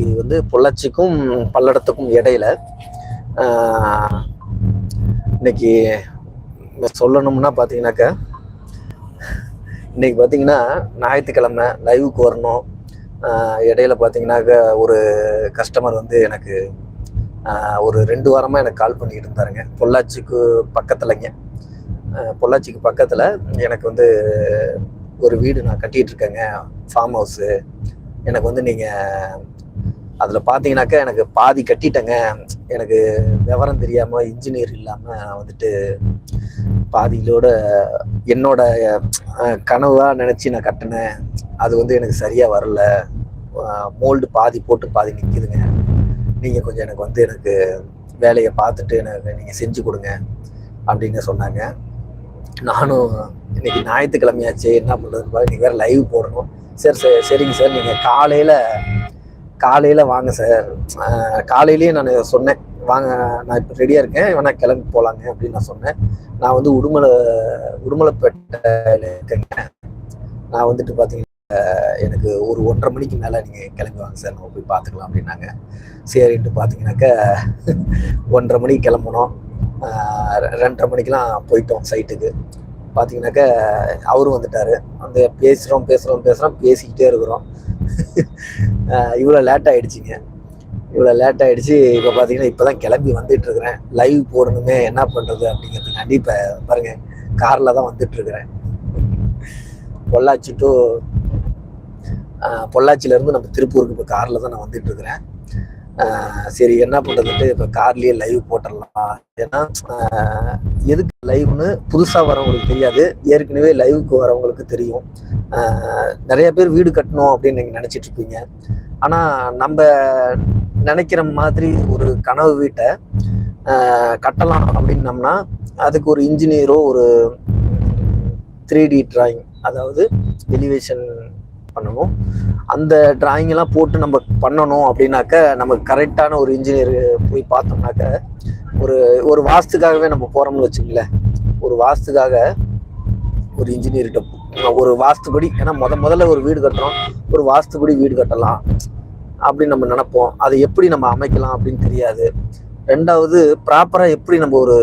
இன்னைக்கு வந்து பொள்ளாச்சிக்கும் பல்லடத்துக்கும் இடையில இன்னைக்கு சொல்லணும்னா பார்த்தீங்கன்னாக்கா இன்னைக்கு பார்த்தீங்கன்னா ஞாயிற்றுக்கிழமை லைவுக்கு வரணும். இடையில பார்த்தீங்கன்னாக்கா ஒரு கஸ்டமர் வந்து எனக்கு ஒரு ரெண்டு வாரமாக எனக்கு கால் பண்ணிட்டு இருந்தாருங்க. பொள்ளாச்சிக்கு பக்கத்துலங்க. பொள்ளாச்சிக்கு பக்கத்தில் எனக்கு வந்து ஒரு வீடு நான் கட்டிகிட்டு இருக்கேங்க. ஃபார்ம் ஹவுஸு எனக்கு வந்து நீங்கள் அதில் பார்த்தீங்கன்னாக்கா எனக்கு பாதி கட்டிட்டேங்க. எனக்கு விவரம் தெரியாமல் இன்ஜினியர் இல்லாமல் வந்துட்டு பாதியிலோட என்னோட கனவாக நினச்சி நான் கட்டினேன். அது வந்து எனக்கு சரியாக வரல. மோல்டு பாதி போட்டு பாதி நிற்கிதுங்க நீங்கள் கொஞ்சம் எனக்கு வந்து எனக்கு வேலையை பார்த்துட்டு எனக்கு நீங்கள் செஞ்சு கொடுங்க அப்படின்னு சொன்னாங்க. நானும் இன்னைக்கு ஞாயிற்றுக்கிழமையாச்சு என்ன பண்ணுறதுன்னு பார்த்து நீங்கள் வேறு லைவ் போடணும். சரி சரி சரிங்க சார். நீங்கள் காலையில் காலையில் வாங்க சார் காலையிலேயே நான் சொன்னேன். வாங்க நான் இப்போ ரெடியாக இருக்கேன். வேணா கிளம்பி போகலாங்க அப்படின்னு நான் சொன்னேன். நான் வந்து உடுமலை உடுமலைப்பேட்டையில் இருக்கேங்க. நான் வந்துட்டு பார்த்தீங்கன்னா எனக்கு ஒரு ஒன்றரை மணிக்கு மேலே நீங்கள் கிளம்பி வாங்க சார் நம்ம போய் பார்த்துக்கலாம் அப்படின்னாங்க. சரின்ட்டு பார்த்தீங்கன்னாக்கா ஒன்றரை மணிக்கு கிளம்புனோம் ரெ- ரெண்டரை மணிக்கெலாம் போயிட்டோம் சைட்டுக்கு பார்த்தீங்கன்னாக்கா அவரும் வந்துட்டார். அந்த பேசுகிறோம் பேசுகிறோம் பேசுகிறோம் பேசிக்கிட்டே இருக்கிறோம். இவ்வளோ லேட் ஆகிடுச்சிங்க இவ்வளோ லேட் ஆகிடுச்சி இப்போ பார்த்தீங்கன்னா இப்போ தான் கிளம்பி வந்துட்டுருக்குறேன். லைவ் போடணுமே என்ன பண்ணுறது அப்படிங்கிறதுக்காண்டி இப்போ பாருங்கள் காரில் தான் வந்துட்டுருக்குறேன். பொள்ளாச்சி டு பொள்ளாச்சியிலேருந்து நம்ம திருப்பூருக்கு இப்போ காரில் தான் நான் வந்துட்டுருக்கிறேன். சரி என்ன பண்ணுறதுட்டு இப்போ கார்லேயே லைவ் போட்டுடலாம். ஏன்னா எதுக்கு லைவ்னு புதுசாக வரவங்களுக்கு தெரியாது. ஏற்கனவே லைவுக்கு வரவங்களுக்கு தெரியும். நிறைய பேர் வீடு கட்டணும் அப்படின்னு நீங்கள் நினச்சிட்டு இருப்பீங்க. ஆனால் நம்ம நினைக்கிற மாதிரி ஒரு கனவு வீட்டை கட்டலாம் அப்படின்னம்னா அதுக்கு ஒரு இன்ஜினியரோ ஒரு த்ரீ டி டிராயிங் அதாவது எலிவேஷன் பண்ணணும். அந்த டிராயிங் எல்லாம் போட்டு நம்ம பண்ணணும் அப்படின்னாக்க நமக்கு கரெக்டான ஒரு இன்ஜினியர் போய் பார்த்தோம்னாக்க ஒரு ஒரு வாஸ்துக்காகவே நம்ம போறோம்னு வச்சுங்களேன் ஒரு வாஸ்துக்காக ஒரு இன்ஜினியர்கிட்ட ஒரு வாஸ்துபடி ஏன்னா முத முதல்ல ஒரு வீடு கட்டுறோம் ஒரு வாஸ்துபடி வீடு கட்டலாம் அப்படின்னு நம்ம நினைப்போம். அதை எப்படி நம்ம அமைக்கலாம் அப்படின்னு தெரியாது. ரெண்டாவது ப்ராப்பராக எப்படி நம்ம ஒரு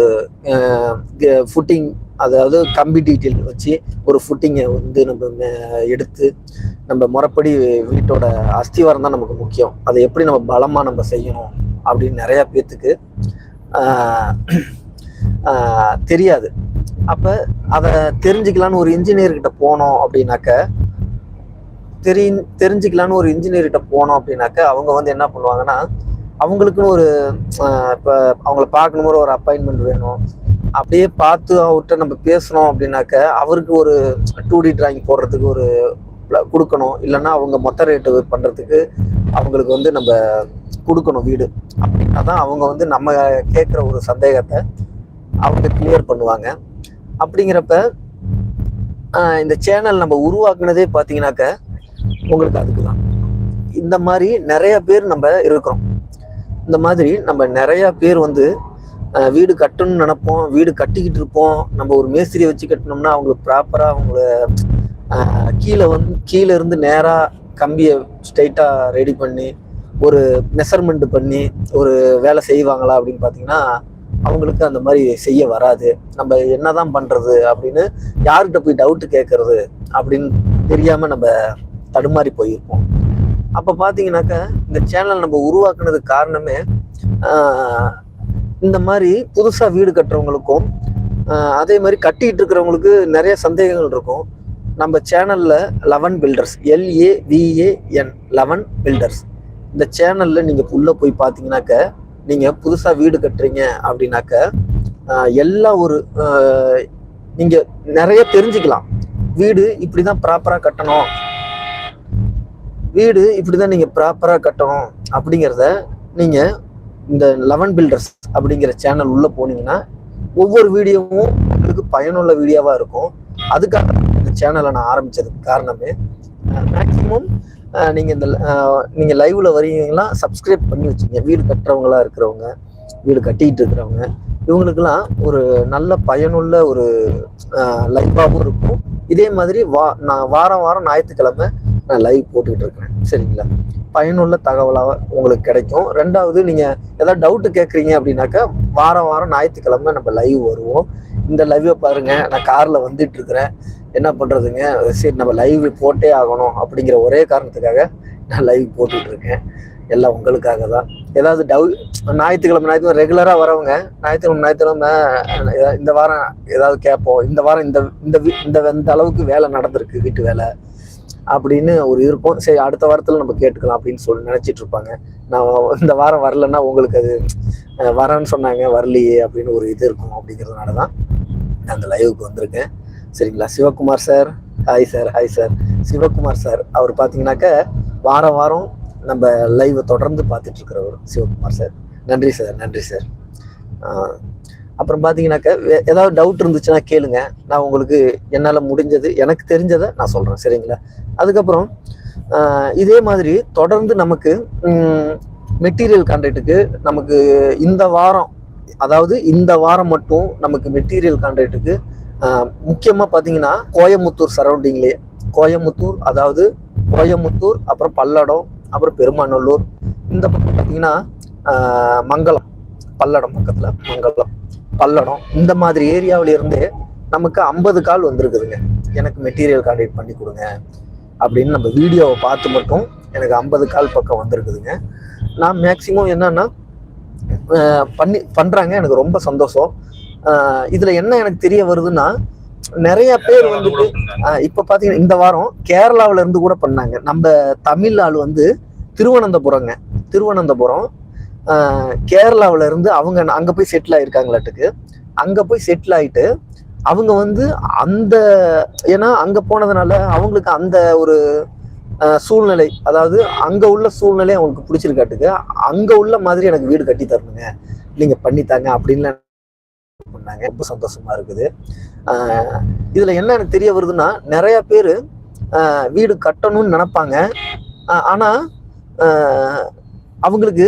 ஃபுட்டிங் அதாவது கம்பி டீட்டெயில் வச்சு ஒரு ஃபுட்டிங்கை வந்து நம்ம மே- எடுத்து நம்ம முறைப்படி வீட்டோட அஸ்திவாரம் தான் நமக்கு முக்கியம். அதை எப்படி நம்ம பலமாக நம்ம செய்யணும் அப்படின்னு நிறையா பேர்த்துக்கு தெரியாது. அப்போ அதை தெரிஞ்சுக்கலான்னு ஒரு இன்ஜினியர்கிட்ட போனோம் அப்படின்னாக்க தெரி தெரிஞ்சுக்கலான்னு ஒரு இன்ஜினியர்கிட்ட போனோம் அப்படின்னாக்க அவங்க வந்து என்ன பண்ணுவாங்கன்னா அவங்களுக்குன்னு ஒரு இப்போ அவங்கள பார்க்கணுமோ ஒரு அப்பாயின்மெண்ட் வேணும். அப்படியே பார்த்து அவர்கிட்ட நம்ம பேசணும் அப்படின்னாக்க அவருக்கு ஒரு டூ டி டிராயிங் போடுறதுக்கு ஒரு கொடுக்கணும். இல்லைன்னா அவங்க மொத்த ரேட்டு பண்ணுறதுக்கு அவங்களுக்கு வந்து நம்ம கொடுக்கணும் வீடு. அப்படின்னா தான் அவங்க வந்து நம்ம கேட்குற ஒரு சந்தேகத்தை அவங்க கிளியர் பண்ணுவாங்க. அப்படிங்கிறப்ப இந்த சேனல் நம்ம உருவாக்குனதே பார்த்தீங்கன்னாக்க உங்களுக்கு அதுக்கு தான் இந்த மாதிரி நிறைய பேர் நம்ம இருக்கிறோம். இந்த மாதிரி நம்ம நிறைய பேர் வந்து வீடு கட்டணும்னு நினைப்போம் வீடு கட்டிக்கிட்டு இருப்போம். நம்ம ஒரு மேஸ்திரியை வச்சு கட்டினோம்னா அவங்களுக்கு ப்ராப்பராக அவங்கள கீழே வந்து கீழே இருந்து நேராக கம்பியை ஸ்ட்ரைட்டாக ரெடி பண்ணி ஒரு மெஷர்மெண்ட் பண்ணி ஒரு வேலை செய்வாங்களா அப்படின்னு பார்த்தீங்கன்னா அவங்களுக்கு அந்த மாதிரி செய்ய வராது. நம்ம என்னதான் பண்றது அப்படின்னு யார்கிட்ட போய் டவுட் கேட்கறது அப்படின்னு தெரியாம நம்ம தடுமாறி போயிருப்போம். அப்ப பாத்தீங்கன்னாக்க இந்த சேனல் நம்ம உருவாக்குனதுக்கு காரணமே இந்த மாதிரி புதுசா வீடு கட்டுறவங்களுக்கும் அதே மாதிரி கட்டிட்டு இருக்கிறவங்களுக்கு நிறைய சந்தேகங்கள் இருக்கும். நம்ம சேனலில் eleven builders L A V A N eleven builders இந்த சேனலில் நீங்கள் உள்ளே போய் பார்த்தீங்கன்னாக்க நீங்கள் புதுசாக வீடு கட்டுறீங்க அப்படின்னாக்க எல்லா ஒரு நீங்கள் நிறைய தெரிஞ்சுக்கலாம். வீடு இப்படி தான் ப்ராப்பராக கட்டணும். வீடு இப்படி தான் நீங்கள் ப்ராப்பராக கட்டணும் அப்படிங்கிறத நீங்கள் இந்த லெவன் பில்டர்ஸ் அப்படிங்கிற சேனல் உள்ளே போனீங்கன்னா ஒவ்வொரு வீடியோவும் உங்களுக்கு பயனுள்ள வீடியோவாக இருக்கும். அதுக்காக சேனலை நான் ஆரம்பிச்சதுக்கு காரணமே மேக்ஸிமம் நீங்க இந்த நீங்கள் நீங்க லைவ்ல வரீங்கன்னா சப்ஸ்கிரைப் பண்ணி வச்சுங்க. வீடு கட்டுறவங்களா இருக்கிறவங்க வீடு கட்டிட்டு இருக்கிறவங்க இவங்களுக்கெல்லாம் ஒரு நல்ல பயனுள்ள ஒரு லைவாகவும் இருக்கும். இதே மாதிரி வா நான் வாரம் வாரம் ஞாயிற்றுக்கிழமை நான் லைவ் போட்டுக்கிட்டு இருக்கிறேன். சரிங்களா? பயனுள்ள தகவலாக உங்களுக்கு கிடைக்கும். ரெண்டாவது நீங்கள் ஏதாவது டவுட்டு கேட்குறீங்க அப்படின்னாக்கா வாரம் வாரம் ஞாயிற்றுக்கிழமை நம்ம லைவ் வருவோம். இந்த லைவை பாருங்க. நான் காரில் வந்துட்டு இருக்கிறேன் என்ன பண்ணுறதுங்க சரி நம்ம லைவ் போட்டே ஆகணும் அப்படிங்கிற ஒரே காரணத்துக்காக நான் லைவ் போட்டுட்டு இருக்கேன் எல்லாம் உங்களுக்காக தான். ஏதாவது டவு ஞாயிற்றுக்கிழமை ஞாயிற்றுக்கிழமை ரெகுலராக வரவங்க ஞாயிற்றுக்கிழமை ஞாயிற்றுக்கிழமை இந்த வாரம் ஏதாவது கேட்போம். இந்த வாரம் இந்த இந்த இந்த இந்த அளவுக்கு வேலை நடந்திருக்கு வீட்டு வேலை அப்படின்னு ஒரு இருக்கும் சரி அடுத்த வாரத்தில் நம்ம கேட்டுக்கலாம் அப்படின்னு சொல்லி நினச்சிட்டு இருப்பாங்க நான் இந்த வாரம் வரலன்னா உங்களுக்கு அது வரேன்னு சொன்னாங்க வரலையே அப்படின்னு ஒரு இது இருக்கும் அப்படிங்கிறதுனால தான் அந்த லைவுக்கு வந்திருக்கேன். சரிங்களா? Sivakumar sir hi sir hi sir Sivakumar sir அவர் பார்த்தீங்கன்னாக்க வாரம் வாரம் நம்ம லைவை தொடர்ந்து பார்த்துட்டு இருக்கிறவர் சிவகுமார் சார் நன்றி சார் நன்றி சார் அப்புறம் பார்த்தீங்கன்னாக்க ஏதாவது டவுட் இருந்துச்சுன்னா கேளுங்க. நான் உங்களுக்கு என்னால் முடிஞ்சது எனக்கு தெரிஞ்சதை நான் சொல்கிறேன் சரிங்களா? அதுக்கப்புறம் இதே மாதிரி தொடர்ந்து நமக்கு மெட்டீரியல் கான்ட்ராக்ட்டுக்கு நமக்கு இந்த வாரம் அதாவது இந்த வாரம் மட்டும் நமக்கு மெட்டீரியல் கான்ட்ராக்டுக்கு முக்கியமாக பார்த்தீங்கன்னா கோயமுத்தூர் சரௌண்டிங்லேயே கோயமுத்தூர் அதாவது கோயமுத்தூர் அப்புறம் பல்லடம் அப்புறம் பெருமாநல்லூர். இந்த பக்கம் பார்த்தீங்கன்னா மங்களம் பல்லடம் பக்கத்தில் மங்களம் பல்லடம். இந்த மாதிரி ஏரியாவிலிருந்தே நமக்கு ஐம்பது கால் வந்திருக்குதுங்க. எனக்கு மெட்டீரியல் கான்டாக்ட் பண்ணி கொடுங்க. அப்படின்னு நம்ம வீடியோவை பார்த்து மட்டும் எனக்கு ஐம்பது கால் பக்கம் வந்திருக்குதுங்க. நான் மேக்சிமம் என்னன்னா பண்ணி பண்றாங்க. எனக்கு ரொம்ப சந்தோஷம். இதுல என்ன எனக்கு தெரிய வருதுன்னா நிறைய பேர் வந்துட்டு இப்ப பாத்தீங்கன்னா இந்த வாரம் கேரளாவுல இருந்து கூட பண்ணாங்க. நம்ம தமிழ் ஆள் வந்து திருவனந்தபுரங்க. திருவனந்தபுரம் கேரளாவுல இருந்து அவங்க அங்க போய் செட்டில் ஆயிருக்காங்களாட்டுக்கு. அங்க போய் செட்டில் ஆயிட்டு அவங்க வந்து அந்த ஏன்னா அங்க போனதுனால அவங்களுக்கு அந்த ஒரு சூழ்நிலை அதாவது அங்கே உள்ள சூழ்நிலை அவங்களுக்கு பிடிச்சிருக்காட்டுக்கு அங்கே உள்ள மாதிரி எனக்கு வீடு கட்டி தரணுங்க. நீங்கள் பண்ணித்தாங்க அப்படின்லாம் பண்ணாங்க. ரொம்ப சந்தோஷமா இருக்குது. இதில் என்ன எனக்கு தெரிய வருதுன்னா நிறைய பேர் வீடு கட்டணும்னு நினப்பாங்க. ஆனால் அவங்களுக்கு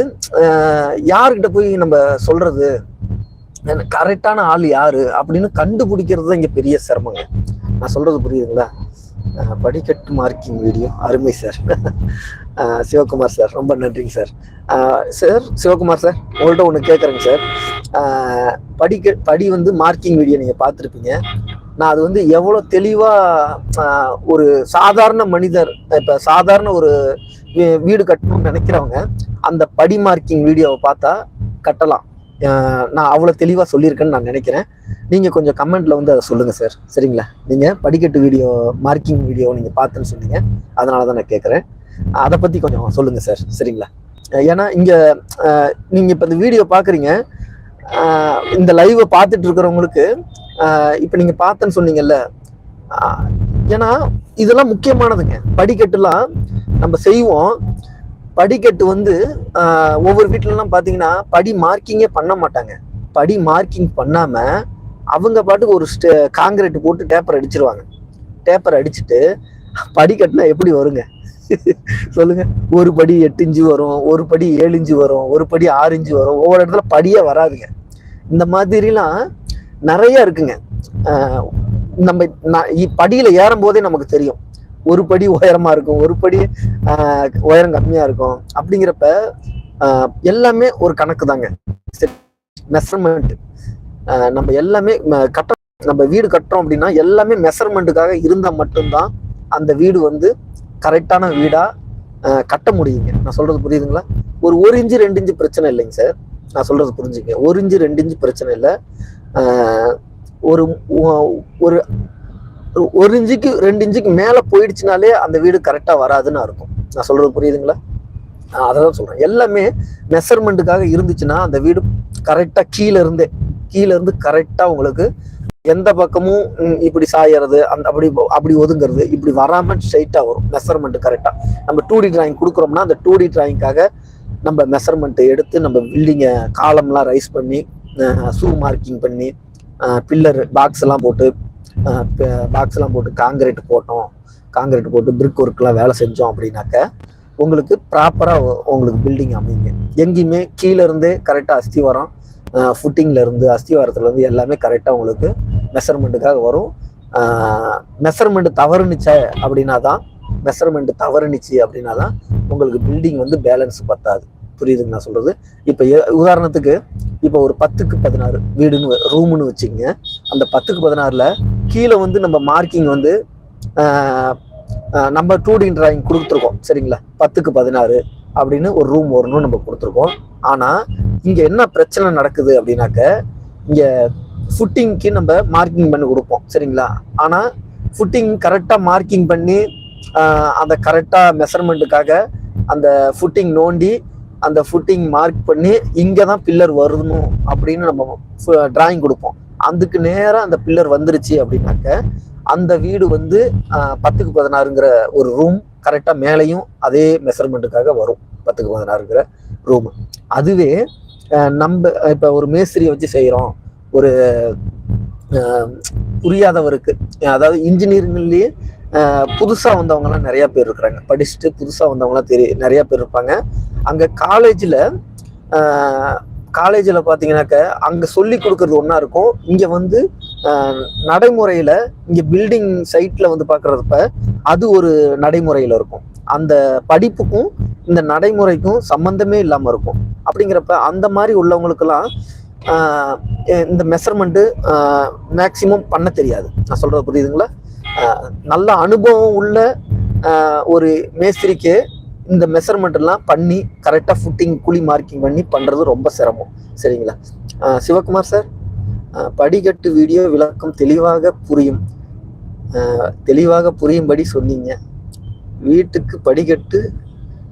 யாருக்கிட்ட போய் நம்ம சொல்றது? கரெக்டான ஆள் யாரு? அப்படின்னு கண்டுபிடிக்கிறது தான் இங்கே பெரிய சிரமங்க. நான் சொல்றது புரியுதுங்களா? படிக்கட்டு மார்க்கிங் வீடியோ அருமை சார் சிவகுமார் சார் ரொம்ப நன்றிங்க சார் சார் சிவகுமார் சார் உங்கள்கிட்ட ஒன்று கேட்குறேங்க சார் படிக்க படி வந்து மார்க்கிங் வீடியோ நீங்கள் பார்த்துருப்பீங்க. நான் அது வந்து எவ்வளோ தெளிவாக ஒரு சாதாரண மனிதர் இப்போ சாதாரண ஒரு வீ- வீடு கட்டணும்னு நினைக்கிறவங்க அந்த படி மார்க்கிங் வீடியோவை பார்த்தா கட்டலாம். நான் அவ்வளோ தெளிவாக சொல்லியிருக்கேன்னு நான் நினைக்கிறேன். நீங்கள் கொஞ்சம் கமெண்ட்டில் வந்து அதை சொல்லுங்கள் சார். சரிங்களா? நீங்கள் படிக்கட்டு வீடியோ மார்க்கிங் வீடியோ நீங்கள் பார்த்துன்னு சொன்னீங்க. அதனால தான் நான் கேட்குறேன். அதை பற்றி கொஞ்சம் சொல்லுங்கள் சார். சரிங்களா? ஏன்னா இங்கே நீங்கள் இப்போ இந்த வீடியோ பார்க்குறீங்க. இந்த லைவை பார்த்துட்டு இருக்கிறவங்களுக்கு இப்போ நீங்கள் பார்த்தேன்னு சொன்னீங்கல்ல ஏன்னா இதெல்லாம் முக்கியமானதுங்க. படிக்கட்டுலாம் நம்ம செய்வோம். படிக்கட்டு வந்து ஒவ்வொரு வீட்டிலலாம் பார்த்தீங்கன்னா படி மார்க்கிங்கே பண்ண மாட்டாங்க. படி மார்க்கிங் பண்ணாமல் அவங்க பாட்டுக்கு ஒரு ஸ்டே காங்கிரீட் போட்டு டேப்பர் அடிச்சிருவாங்க. டேப்பர் அடிச்சுட்டு படிக்கட்டுனா எப்படி வருங்க? சொல்லுங்க. ஒரு படி எட்டு இன்ச்சு வரும் ஒரு படி ஏழு இன்ச்சு வரும் ஒரு படி ஆறு இன்ச்சு வரும் ஒவ்வொரு இடத்துல படியே வராதுங்க. இந்த மாதிரிலாம் நிறைய இருக்குங்க. நம்ம நான் இ- ஏறும் போதே நமக்கு தெரியும். ஒரு படி உயரமா இருக்கும் ஒரு படி உயரம் கம்மியா இருக்கும். அப்படிங்கிறப்ப எல்லாமே ஒரு கணக்கு தாங்க. மெஷர்மெண்ட் நம்ம எல்லாமே கட்ட நம்ம வீடு கட்டுறோம் அப்படின்னா எல்லாமே மெஷர்மெண்ட்டுக்காக இருந்தால் மட்டும்தான் அந்த வீடு வந்து கரெக்டான வீடா கட்ட முடியுங்க. நான் சொல்றது புரியுதுங்களா? ஒரு ஒரு இன்ச்சு ரெண்டு இன்ச்சு பிரச்சனை இல்லைங்க சார். நான் சொல்றது புரிஞ்சுங்க ஒரு இன்ச்சு ரெண்டு இன்ச்சு பிரச்சனை இல்லை. ஒரு ஒரு ஒரு இன்ச்சுக்கு ரெண்டு இன்ச்சுக்கு மேலே போயிடுச்சுனாலே அந்த வீடு கரெக்டாக வராதுன்னு இருக்கும் நான் சொல்கிறது புரியுதுங்களா? அதை தான் சொல்கிறேன் எல்லாமே மெஷர்மெண்ட்டுக்காக இருந்துச்சுன்னா அந்த வீடு கரெக்டாக கீழே இருந்தே கரெக்டாக உங்களுக்கு எந்த பக்கமும் இப்படி சாயறது அந்த அப்படி அப்படி ஒதுங்கிறது இப்படி வராமல் ஸ்ட்ரைட்டாக வரும். மெஷர்மெண்ட் கரெக்டாக நம்ம டூ டி டிராயிங் கொடுக்குறோம்னா அந்த டூ டி டிராயிங்காக நம்ம மெஷர்மெண்ட் எடுத்து நம்ம பில்டிங்கை காலம்லாம் ரைஸ் பண்ணி ஷூ மார்க்கிங் பண்ணி பில்லர் பாக்ஸ் எல்லாம் போட்டு பாக்ஸ்லாம் போட்டு காங்கிரீட் போட்டோம். காங்கிரீட் போட்டு பிரிக் ஒர்க்லாம் வேலை செஞ்சோம் அப்படின்னாக்க உங்களுக்கு ப்ராப்பராக உங்களுக்கு பில்டிங் அமையுங்க. எங்கேயுமே கீழேருந்தே கரெக்டாக அஸ்திவாரம் ஃபுட்டிங்லேருந்து இருந்து எல்லாமே கரெக்டாக உங்களுக்கு மெஷர்மெண்ட்டுக்காக வரும். மெஷர்மெண்ட் தவறுனுச்ச அப்படின்னா தான் மெஷர்மெண்ட் தவறுனுச்சு அப்படின்னா தான் உங்களுக்கு பில்டிங் வந்து பேலன்ஸ் பத்தாது. புரியுதுங்க நான் சொல்றது. இப்போ உதாரணத்துக்கு இப்போ ஒரு பத்துக்கு பதினாறு வீடுன்னு ரூம்னு வச்சுக்கங்க. அந்த பத்துக்கு பதினாறுல கீழே வந்து நம்ம மார்க்கிங் வந்து நம்ம டூ டி டிராயிங் கொடுத்துருக்கோம். சரிங்களா? பத்துக்கு பதினாறு அப்படின்னு ஒரு ரூம் வரணும்னு நம்ம கொடுத்துருக்கோம். ஆனால் இங்கே என்ன பிரச்சனை நடக்குது அப்படின்னாக்க இங்கே ஃபுட்டிங்க்கு நம்ம மார்க்கிங் பண்ணி கொடுப்போம். சரிங்களா? ஆனால் ஃபுட்டிங் கரெக்டாக மார்க்கிங் பண்ணி அந்த கரெக்டாக மெஷர்மெண்ட்டுக்காக அந்த ஃபுட்டிங் நோண்டி அந்த ஃபுட்டிங் மார்க் பண்ணி இங்கே தான் பில்லர் வரணும் அப்படின்னு நம்ம டிராயிங் கொடுப்போம். அதுக்கு நேராக அந்த பில்லர் வந்துருச்சு அப்படின்னாக்க அந்த வீடு வந்து பத்துக்கு பதினாறுங்கிற ஒரு ரூம் கரெக்டாக மேலேயும் அதே மெஷர்மெண்ட்டுக்காக வரும். பத்துக்கு பதினாறுங்கிற ரூம் அதுவே நம்ம இப்போ ஒரு மேஸ்திரியை வச்சு செய்கிறோம் ஒரு புரியாதவருக்கு அதாவது இன்ஜினியரிங்லேயே புதுசாக வந்தவங்கலாம் நிறைய பேர் இருக்கிறாங்க. படிச்சுட்டு புதுசாக வந்தவங்கலாம் தெரிய நிறைய பேர் இருப்பாங்க. அங்கே காலேஜில் காலேஜில் பார்த்தீங்கன்னாக்க அங்கே சொல்லி கொடுக்கறது ஒன்றா இருக்கும். இங்கே வந்து நடைமுறையில் இங்கே பில்டிங் சைட்டில் வந்து பார்க்குறப்ப அது ஒரு நடைமுறையில் இருக்கும். அந்த படிப்புக்கும் இந்த நடைமுறைக்கும் சம்மந்தமே இல்லாமல் இருக்கும். அப்படிங்கிறப்ப அந்த மாதிரி உள்ளவங்களுக்கெல்லாம் இந்த மெஷர்மெண்ட்டு மேக்சிமம் பண்ண தெரியாது. நான் சொல்கிறது புரியுதுங்களா? நல்ல அனுபவம் உள்ள ஒரு மேஸ்திரிக்கு இந்த மெஷர்மெண்ட் எல்லாம் பண்ணி கரெக்டாக ஃபுட்டிங் குழி மார்க்கிங் பண்ணி பண்ணுறது ரொம்ப சிரமம். சரிங்களா? சிவகுமார் சார் படிக்கட்டு வீடியோ விளக்கம் தெளிவாக புரியும். தெளிவாக புரியும்படி சொன்னீங்க. வீட்டுக்கு படிக்கட்டு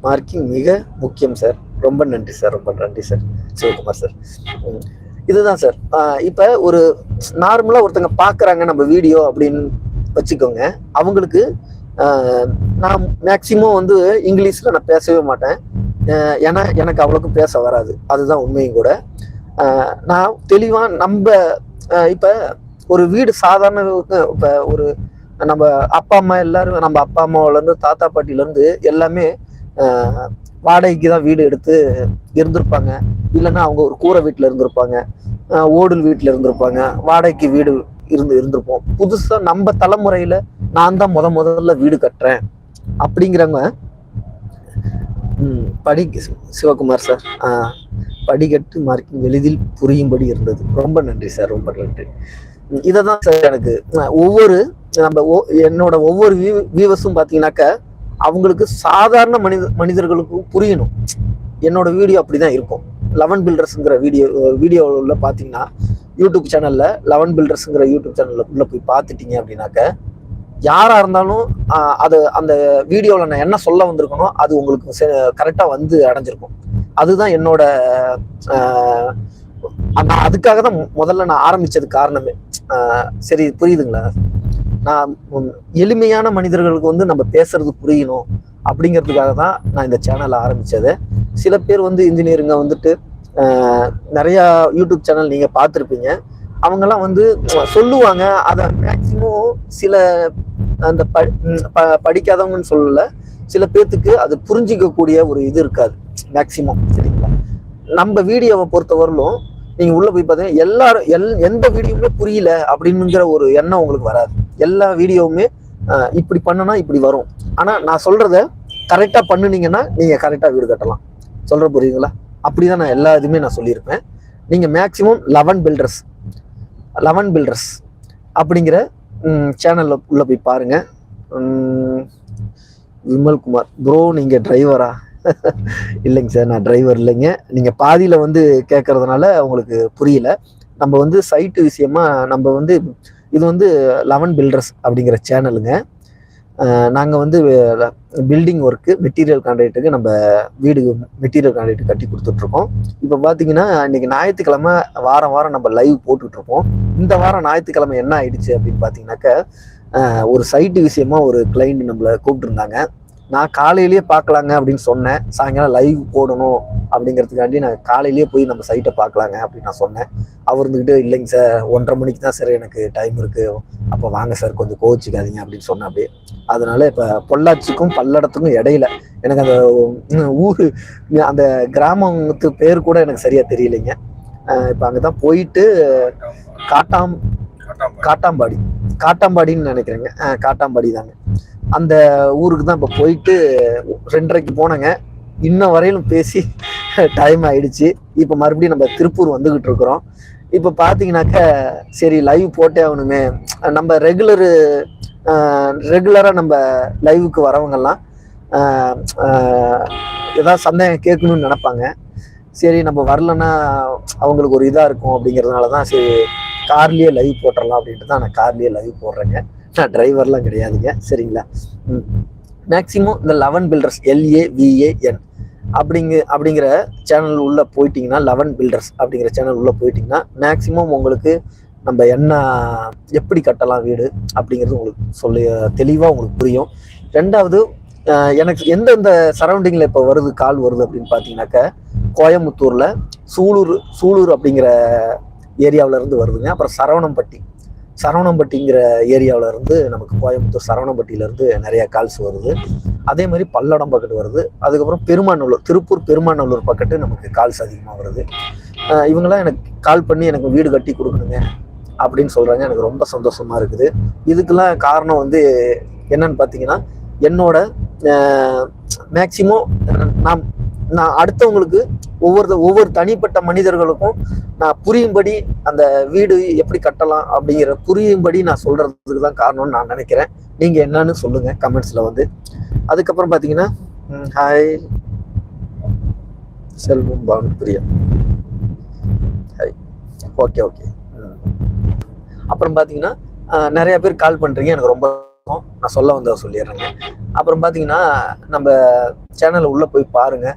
மார்க்கிங் மிக முக்கியம் சார் ரொம்ப நன்றி சார் ரொம்ப நன்றி சார் சிவகுமார் சார் ம். இதுதான் சார் இப்போ ஒரு நார்மலாக ஒருத்தங்க பார்க்குறாங்க நம்ம வீடியோ அப்படின்னு வச்சுக்கோங்க. அவங்களுக்கு நான் மேக்சிமம் வந்து இங்கிலீஷில் நான் பேசவே மாட்டேன். ஏன்னா எனக்கு அவ்வளோக்கும் பேச வராது. அதுதான் உண்மையும் கூட. நான் தெளிவாக நம்ம இப்போ ஒரு வீடு சாதாரண இப்போ ஒரு நம்ம அப்பா அம்மா எல்லாரும் நம்ம அப்பா அம்மாவிலேருந்து தாத்தா பாட்டிலேருந்து எல்லாமே வாடகைக்கு தான் வீடு எடுத்து இருந்திருப்பாங்க. இல்லைன்னா அவங்க ஒரு கூரை வீட்டில் இருந்திருப்பாங்க. ஓடல் வீட்டில் இருந்திருப்பாங்க. வாடகைக்கு வீடு இருந்து இருந்திருப்போம். புதுசாக நம்ம தலைமுறையில நான் தான் முத முதல்ல வீடு கட்டுறேன். அப்படிங்கிறவங்க படி சிவகுமார் சார் ஆஹ், படிக்கட்டு மார்க்கிங் எளிதில் புரியும்படி இருந்தது. ரொம்ப நன்றி சார் ரொம்ப நன்றி. இதை தான் சார் எனக்கு ஒவ்வொரு நம்ம ஒ- என்னோட ஒவ்வொரு வியூ வியூவர்ஸும் பார்த்தீங்கன்னாக்க அவங்களுக்கு சாதாரண மனித மனிதர்களுக்கும் புரியணும். என்னோட வீடியோ அப்படிதான் இருக்கும். லெவன் பில்டர்ஸ்ங்கிற வீடியோ வீடியோவில் பார்த்தீங்கன்னா யூடியூப் சேனலில் லெவன் பில்டர்ஸ்ங்கிற யூடியூப் சேனலில் உள்ளே போய் பார்த்துட்டீங்க அப்படின்னாக்க யாராக இருந்தாலும் அது அந்த வீடியோவில் நான் என்ன சொல்ல வந்திருக்கனோ அது உங்களுக்கு கரெக்டாக வந்து அடைஞ்சிருக்கும். அதுதான் என்னோட நான் அதுக்காக தான் முதல்ல நான் ஆரம்பித்தது காரணமே. சரி புரியுதுங்களா? நான் எளிமையான மனிதர்களுக்கு வந்து நம்ம பேசுறது புரியணும் அப்படிங்கிறதுக்காக தான் நான் இந்த சேனலை ஆரம்பித்தது சில பேர் வந்து இன்ஜினியருங்க வந்துட்டு நிறையா யூடியூப் சேனல் நீங்கள் பார்த்துருப்பீங்க. அவங்கெல்லாம் வந்து சொல்லுவாங்க. அதை மேக்சிமம் சில அந்த ப ப- படிக்காதவங்கன்னு சொல்லல. சில பேர்த்துக்கு அது புரிஞ்சிக்கக்கூடிய ஒரு இது இருக்காது. மேக்சிமம் சரிங்களா? நம்ம வீடியோவை பொறுத்தவரையிலும் நீங்கள் உள்ளே போய் பார்த்தீங்கன்னா எல்லாரும் எல் எந்த வீடியோவுமே புரியல அப்படின்னுங்கிற ஒரு எண்ணம் உங்களுக்கு வராது. எல்லா வீடியோவுமே இப்படி பண்ணுனா இப்படி வரும். ஆனால் நான் சொல்கிறத கரெக்டாக பண்ணுனீங்கன்னா நீங்கள் கரெக்டாக வீடு கட்டலாம். சொல்கிற புரியுதுங்களா? அப்படி தான் நான் எல்லா இதுவுமே நான் சொல்லியிருப்பேன். நீங்கள் maximum eleven builders eleven builders அப்படிங்கிற சேனலில் உள்ளே போய் பாருங்கள் விமல்குமார் ப்ரோ நீங்கள் டிரைவரா இல்லைங்க சார் நான் டிரைவர் இல்லைங்க. நீங்கள் பாதியில் வந்து கேட்கறதுனால உங்களுக்கு புரியல. நம்ம வந்து சைட்டு விஷயமா நம்ம வந்து இது வந்து லெவன் பில்டர்ஸ் அப்படிங்கிற சேனலுங்க நாங்கள் வந்து பில்டிங் ஒர்க்கு மெட்டீரியல் கான்ட்ராக்டுக்கு நம்ம வீடு மெட்டீரியல் கான்ட்ராக்ட் கட்டி கொடுத்துட்ருக்கோம். இப்போ பார்த்தீங்கன்னா இன்றைக்கி ஞாயிற்றுக்கிழமை வாரம் வாரம் நம்ம லைவ் போட்டுட்ருக்கோம் இந்த வாரம் ஞாயிற்றுக்கிழமை என்ன ஆயிடுச்சு அப்படின்னு பார்த்தீங்கன்னாக்க ஒரு சைட்டு விஷயமா ஒரு கிளைண்ட் நம்மளை கூப்பிட்டுருந்தாங்க. நான் காலையிலேயே பார்க்கலாங்க அப்படின்னு சொன்னேன். சாயங்காலம் லைவ் போடணும் அப்படிங்கிறதுக்காண்டி நான் காலையிலேயே போய் நம்ம சைட்டை பார்க்கலாங்க அப்படின்னு நான் சொன்னேன். அவர் இருந்துக்கிட்டு இல்லைங்க சார் ஒன்றரை மணிக்கு தான் சார் எனக்கு டைம் இருக்கு. அப்போ வாங்க சார் கொஞ்சம் கோச்சிக்காதீங்க அப்படின்னு சொன்னேன் அப்படியே. அதனால இப்போ பொள்ளாச்சிக்கும் பல்லடத்துக்கும் இடையில எனக்கு அந்த ஊரு அந்த கிராமத்து பேர் கூட எனக்கு சரியா தெரியலைங்க. இப்போ அங்கே தான் போயிட்டு காட்டாம் காட்டாம்பாடி. காட்டாம்பாடின்னு நினைக்கிறேங்க. காட்டாம்பாடி தாங்க அந்த ஊருக்கு தான் இப்போ போயிட்டு ரெண்டரைக்கு போனேங்க. இன்ன வரையிலும் பேசி டைம் ஆயிடுச்சு. இப்போ மறுபடியும் நம்ம திருப்பூர் வந்துகிட்டு இருக்கிறோம். இப்போ பார்த்தீங்கன்னாக்க சரி லைவ் போட்டே ஆகணுமே. நம்ம ரெகுலரு ரெகுலராக நம்ம லைவுக்கு வரவங்கெல்லாம் ஏதாவது சந்தேகம் கேட்கணும்னு நினைப்பாங்க. சரி நம்ம வரலன்னா அவங்களுக்கு ஒரு இதாக இருக்கும் அப்படிங்கிறதுனால தான் சரி கார்லேயே லைவ் போட்டுடலாம் அப்படின்ட்டு தான் நான் கார்லேயே லைவ் போடுறேங்க. நான் டிரைவர்லாம் கிடையாதுங்க. சரிங்களா? மேக்ஸிமம் இந்த லெவன் பில்டர்ஸ் எல்ஏவிஏஎன் அப்படிங்க அப்படிங்கிற சேனல் உள்ள போயிட்டீங்கன்னா லெவன் பில்டர்ஸ் அப்படிங்கிற சேனல் உள்ள போயிட்டீங்கன்னா மேக்ஸிமம் உங்களுக்கு நம்ம என்ன எப்படி கட்டலாம் வீடு அப்படிங்கிறது உங்களுக்கு சொல்லி தெளிவாக உங்களுக்கு புரியும். ரெண்டாவது எனக்கு எந்தெந்த சரௌண்டிங்கில் இப்போ வருது கால் வருது அப்படின்னு பார்த்தீங்கன்னாக்க கோயம்புத்தூரில் சூலூர் சூலூர் அப்படிங்கிற ஏரியாவிலேருந்து வருதுங்க. அப்புறம் சரவணம்பட்டி. சரவணம்பட்டிங்கிற ஏரியாவில் இருந்து நமக்கு கோயம்புத்தூர் சரவணம்பட்டியிலேருந்து நிறைய கால்ஸ் வருது. அதே மாதிரி பல்லடம் பக்கத்து வருது. அதுக்கப்புறம் பெருமாநல்லூர் திருப்பூர் பெருமாநல்லூர் பக்கெட்டு நமக்கு கால்ஸ் அதிகமாக வருது. இவங்களாம் இவங்கெல்லாம் எனக்கு கால் பண்ணி எனக்கு வீடு கட்டி கொடுக்கணுங்க அப்படின்னு சொல்கிறாங்க எனக்கு ரொம்ப சந்தோஷமாக இருக்குது. இதுக்கெல்லாம் காரணம் வந்து என்னன்னு பார்த்தீங்கன்னா என்னோட மேக்சிமம் நான் நான் அடுத்தவங்களுக்கு ஒவ்வொரு ஒவ்வொரு தனிப்பட்ட மனிதர்களுக்கும் நான் புரியும்படி அந்த வீடு எப்படி கட்டலாம் அப்படிங்கிற புரியும்படி நான் சொல்றதுக்கு தான் காரணம்னு நான் நினைக்கிறேன். நீங்க என்னன்னு சொல்லுங்க கமெண்ட்ஸ்ல வந்து. அதுக்கப்புறம் பாத்தீங்கன்னா hi Selvam Banu Priya hi okay okay அப்புறம் பாத்தீங்கன்னா நிறைய பேர் கால் பண்றீங்க எனக்கு ரொம்ப நான் சொல்ல வந்ததை சொல்லிடுறேங்க. அப்புறம் பார்த்தீங்கன்னா நம்ம சேனல் உள்ளே போய் பாருங்க.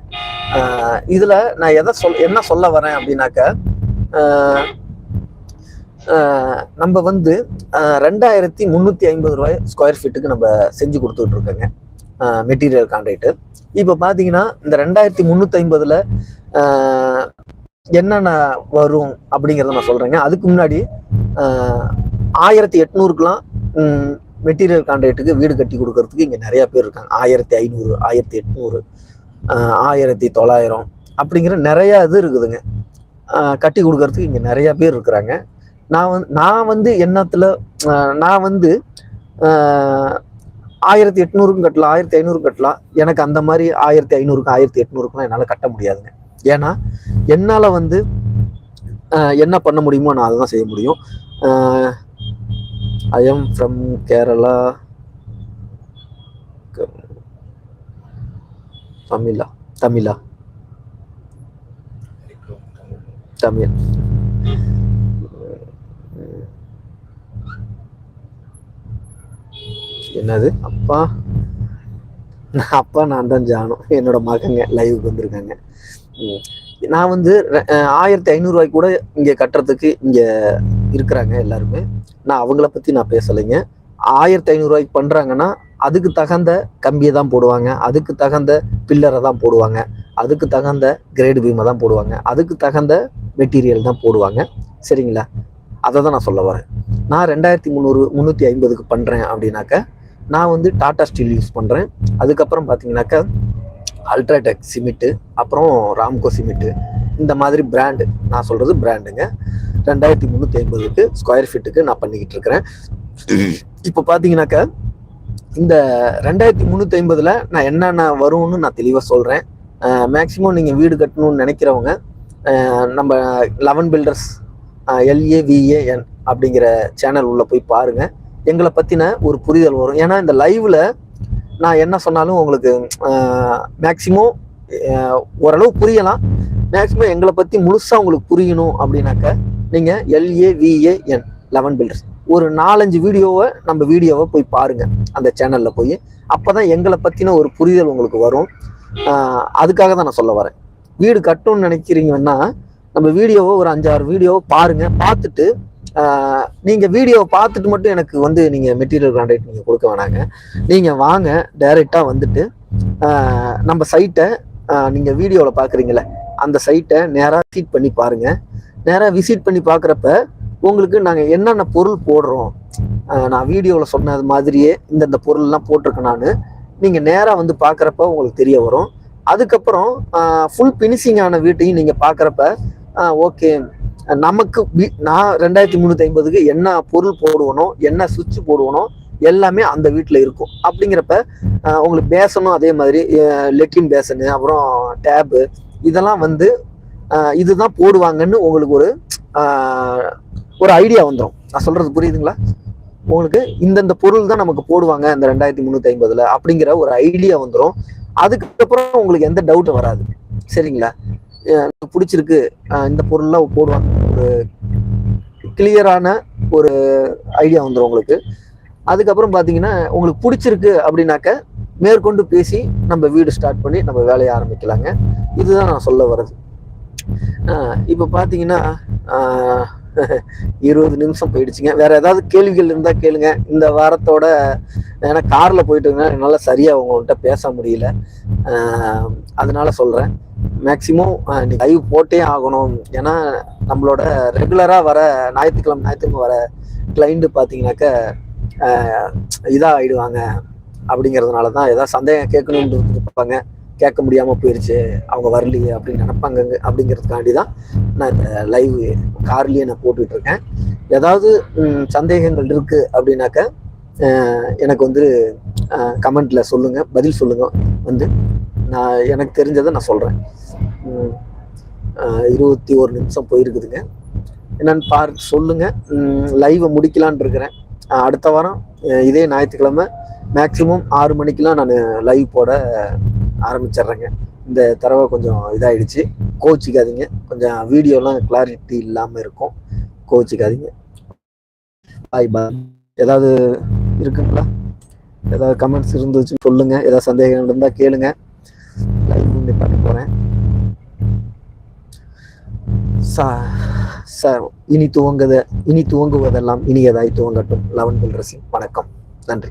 இதில் நான் எதை சொல் என்ன சொல்ல வரேன் அப்படின்னாக்க நம்ம வந்து ரெண்டாயிரத்தி முந்நூற்றி ஐம்பது ரூபாய் ஸ்கொயர் ஃபீட்டுக்கு நம்ம செஞ்சு கொடுத்துட்டு இருக்கோங்க. மெட்டீரியல் கான்ட்ராக்ட்டு இப்போ பார்த்தீங்கன்னா இந்த ரெண்டாயிரத்தி முந்நூற்றி ஐம்பதில் என்னென்ன வரும் அப்படிங்கிறத நான் சொல்கிறேங்க அதுக்கு முன்னாடி ஆயிரத்தி எட்நூறுக்குலாம் மெட்டீரியல் கான்ட்ராக்டுக்கு வீடு கட்டி கொடுக்கறதுக்கு இங்கே நிறையா பேர் இருக்காங்க. ஆயிரத்தி ஐநூறு ஆயிரத்தி எட்நூறு ஆயிரத்தி தொள்ளாயிரம் அப்படிங்கிற நிறையா இது இருக்குதுங்க. கட்டி கொடுக்கறதுக்கு இங்கே நிறையா பேர் இருக்கிறாங்க. நான் வந்து நான் வந்து எண்ணத்தில் நான் வந்து ஆயிரத்தி எட்நூறுக்கும் கட்டலாம் ஆயிரத்தி ஐநூறுக்கும் கட்டலாம். எனக்கு அந்த மாதிரி ஆயிரத்தி ஐநூறுக்கும் ஆயிரத்தி எட்நூறுக்குலாம் என்னால் கட்ட முடியாதுங்க. ஏன்னா என்னால் வந்து என்ன பண்ண முடியுமோ நான் அதை தான் செய்ய முடியும். I am from Kerala Tamizha Tamizha Tamil என்னது? அப்பா. நான் அப்பா நான் தான் ஜானும் என்னோட மகங்க லைவுக்கு வந்திருக்காங்க. நான் வந்து ஆயிரத்தி ஐநூறுரூவாய்க்கு கூட இங்கே கட்டுறதுக்கு இங்கே இருக்கிறாங்க எல்லாருமே. நான் அவங்கள பற்றி நான் பேசலைங்க. ஆயிரத்தி ஐநூறுரூவாய்க்கு பண்ணுறாங்கன்னா அதுக்கு தகுந்த கம்பியை தான் போடுவாங்க. அதுக்கு தகுந்த பில்லரை தான் போடுவாங்க. அதுக்கு தகுந்த கிரேடு பீமை தான் போடுவாங்க. அதுக்கு தகுந்த மெட்டீரியல் தான் போடுவாங்க. சரிங்களா? அதை தான் நான் சொல்ல வரேன். நான் ரெண்டாயிரத்தி முந்நூறு முந்நூற்றி ஐம்பதுக்கு பண்ணுறேன் அப்படின்னாக்க நான் வந்து டாடா ஸ்டீல் யூஸ் பண்ணுறேன் அதுக்கப்புறம் பார்த்தீங்கன்னாக்கா அல்ட்ராடெக் சிமெண்ட்டு அப்புறம் ராம்கோ சிமெண்ட்டு இந்த மாதிரி பிராண்டு நான் சொல்கிறது பிராண்டுங்க ரெண்டாயிரத்தி முந்நூற்றி ஐம்பதுக்கு ஸ்கொயர் ஃபீட்டுக்கு நான் பண்ணிக்கிட்டு இருக்கிறேன். இப்போ பார்த்தீங்கன்னாக்கா இந்த ரெண்டாயிரத்தி முந்நூற்றி ஐம்பதில் நான் என்னென்ன வரும்னு நான் தெளிவாக சொல்கிறேன் மேக்ஸிமம் நீங்கள் வீடு கட்டணும்னு நினைக்கிறவங்க நம்ம லெவன் பில்டர்ஸ் எல்ஏவிஏஎன் அப்படிங்கிற சேனல் உள்ள போய் பாருங்க. எங்களை பற்றின ஒரு புரிதல் வரும். ஏன்னா இந்த லைவ்ல நான் என்ன சொன்னாலும் உங்களுக்கு மேக்ஸிமம் ஓரளவு புரியலாம். மேக்ஸிமம் எங்களை பற்றி முழுசாக உங்களுக்கு புரியணும் அப்படின்னாக்க நீங்கள் எல்ஏவிஏஎன் லெவன் பில்டர்ஸ் ஒரு நாலஞ்சு வீடியோவை நம்ம வீடியோவை போய் பாருங்கள் அந்த சேனலில் போய். அப்போ தான் எங்களை பற்றின ஒரு புரிதல் உங்களுக்கு வரும். அதுக்காக தான் நான் சொல்ல வரேன். வீடு கட்டணும்னு நினைக்கிறீங்கன்னா நம்ம வீடியோவை ஒரு அஞ்சாறு வீடியோவை பாருங்க. பார்த்துட்டு நீங்கள் வீடியோவை பார்த்துட்டு மட்டும் எனக்கு வந்து நீங்கள் மெட்டீரியல் கான்ட்ராக்ட் நீங்கள் கொடுக்க வேணாங்க. நீங்கள் வாங்க டைரெக்டாக வந்துட்டு நம்ம சைட்டை நீங்கள் வீடியோவில் பார்க்குறீங்களே அந்த சைட்டை நேராக விசிட் பண்ணி பாருங்கள் நேராக விசிட் பண்ணி பார்க்குறப்ப உங்களுக்கு நாங்கள் என்னென்ன பொருள் போடுறோம் நான் வீடியோவில் சொன்னது மாதிரியே இந்தந்த பொருள்லாம் போட்டிருக்கேன் நான். நீங்கள் நேராக வந்து பார்க்குறப்ப உங்களுக்கு தெரிய வரும். அதுக்கப்புறம் ஃபுல் ஃபினிஷிங்கான வீட்டையும் நீங்கள் பார்க்குறப்ப ஓகே நமக்கு வீ- நான் ரெண்டாயிரத்தி முந்நூற்றி ஐம்பதுக்கு என்ன பொருள் போடுவனோ என்ன சுவிட்ச் போடுவனோ எல்லாமே அந்த வீட்டில் இருக்கும். அப்படிங்கிறப்ப உங்களுக்கு பேசணும் அதே மாதிரி லெட்டின் பேசனு அப்புறம் டேபு இதெல்லாம் வந்து இதுதான் போடுவாங்கன்னு உங்களுக்கு ஒரு ஒரு ஐடியா வந்துடும் நான் சொல்றது புரியுதுங்களா? உங்களுக்கு இந்தந்த பொருள் தான் நமக்கு போடுவாங்க இந்த ரெண்டாயிரத்தி முந்நூற்றி ஐம்பதுல அப்படிங்கிற ஒரு ஐடியா வந்துடும் அதுக்கப்புறம் உங்களுக்கு எந்த டவுட்டும் வராது. சரிங்களா? எனக்கு பிடிச்சிருக்கு. இந்த பொருள்லாம் போடுவாங்க. ஒரு கிளியரான ஒரு ஐடியா வந்துடும் உங்களுக்கு. அதுக்கப்புறம் பார்த்தீங்கன்னா உங்களுக்கு பிடிச்சிருக்கு அப்படின்னாக்க மேற்கொண்டு பேசி நம்ம வீடு ஸ்டார்ட் பண்ணி நம்ம வேலையை ஆரம்பிக்கலாங்க. இதுதான் நான் சொல்ல வர்றது. இப்போ பார்த்தீங்கன்னா இருபது நிமிஷம் போயிடுச்சுங்க. வேற ஏதாவது கேள்விகள் இருந்தால் கேளுங்க. இந்த வாரத்தோட ஏன்னா காரில் போயிட்டுங்க என்னால் சரியாக உங்கள்கிட்ட பேச முடியல. அதனால சொல்கிறேன் மேக்சிமம் நீ லைவ் போட்டே ஆகணும். ஏன்னா நம்மளோட ரெகுலராக வர ஞாயிற்றுக்கிழமை ஞாயிற்றுக்கிழமை வர கிளைண்ட்டு பார்த்தீங்கன்னாக்க இதாக ஆயிடுவாங்க அப்படிங்கிறதுனால தான் ஏதாவது சந்தேகம் கேட்கணும்னு இருப்பாங்க. கேட்க முடியாமல் போயிருச்சு. அவங்க வரலையே அப்படின்னு நினைப்பாங்க. அப்படிங்கிறதுக்காண்டி தான் நான் இந்த லைவ் கார்லேயே நான் போட்டுட்ருக்கேன். ஏதாவது சந்தேகங்கள் இருக்குது அப்படின்னாக்க எனக்கு வந்து கமெண்ட்டில் சொல்லுங்கள் பதில் சொல்லுங்கள் வந்து நான் எனக்கு தெரிஞ்சதை நான் சொல்கிறேன் இருபத்தி ஒரு நிமிஷம் போயிருக்குதுங்க. என்னன்னு பார்த்து சொல்லுங்கள் லைவை முடிக்கலான் இருக்கிறேன் அடுத்த வாரம் இதே ஞாயிற்றுக்கிழமை மேக்ஸிமம் ஆறு மணிக்கெலாம் நான் லைவ் போட ஆரம்பிச்சிடுறேங்க. இந்த தடவை கொஞ்சம் இதாயிடுச்சு. கோச்சிக்காதீங்க. கொஞ்சம் வீடியோலாம் கிளாரிட்டி இல்லாமல் இருக்கும். கோச்சிக்காதீங்க. பாய் பாய் ஏதாவது இருக்குங்களா? ஏதாவது கமெண்ட்ஸ் இருந்துச்சு சொல்லுங்க. ஏதாவது சந்தேகம் இருந்தால் கேளுங்க. லைவ் பண்ண போகிறேன் சா சார் இனி துவங்குத இனி துவங்குவதெல்லாம் இனியதாய் துவங்கட்டும். லவன் பில் வணக்கம். நன்றி.